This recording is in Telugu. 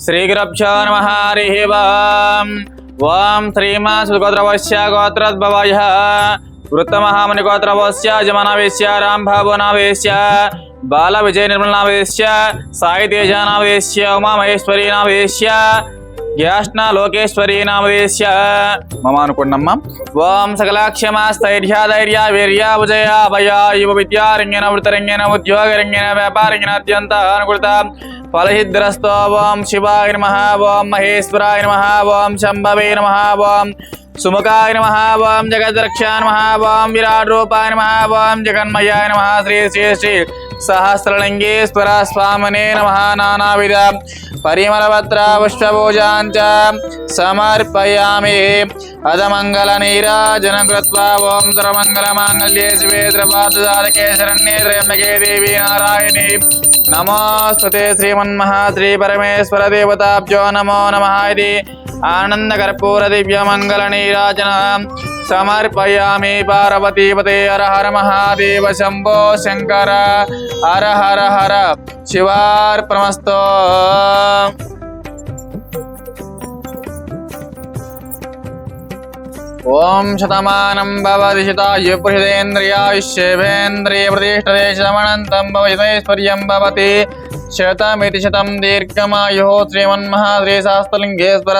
శ్రీగురభ్యో నమ హరి ఓం ఓం శ్రీమా సుగోత్రవశ్య గోత్రోద్భవయ వృత్తమహామణి గోత్రవశ్య జమనావేశ్య రాంభావనావేశ్య బాల విజయ నిర్మలనావేశ్య సాయి తేజానావేశ్య ఉమామహేశ్వరీ నావేశ్య జ్యేష్ణ లోకేశ్వరీ నామదేశ్య మమ అనుకున్నమ్మ ఓం సకలాక్షమా స్థైర్య ధైర్య వీర్య విజయ భయ యువ విద్యారంగిన వృతరంగేన ఉద్యోగరంగిన వ్యాపారంగిన అత్యంత అనుకృత ఫలహిద్రస్తో ఓం శివాయ నమ ఓం మహేశ్వరాయ నమ ఓం శంభవే నమ ఓం సుముఖాయ నమ ఓం జగద్రక్షాయ నమ ఓం విరాట్ రూపాయ నమ ఓం జగన్మయాయ నమ శ్రీ శ్రీ శ్రీ సహస్రలింగేశ్వర స్వామినే నమ నానావిధ పరిమళపత్ర పుష్పభూజాంచ సమర్పయామి. అధమంగళ నీరాజన కృత్వా ఓం సర్వమంగళ మాంగళ్యే శివే ద్రవాదకే శరణ్యే త్రయంబకే దేవి నారాయణి. నమోస్తుతే శ్రీమన్మహా శ్రీ పరమేశ్వర దేవతాభ్యో నమో నమ ఇది ఆనంద కర్పూర దివ్య మంగళ నీరాజన సమర్పయామి పార్వతీపతే హర హర మహాదేవ శంభో శంకర హర హర హర శివార్పణమస్తో ओम शतमानं भवदिशिताय पुरुषेन्द्रियायुष्येभेन्द्रिये प्रतिष्ठते शतमनन्तं भवजितैश्वर्यं भवति शतमिति शतं दीर्घमायुः श्रीमन्महा श्रीशास्त्रलिङ्गेश्वर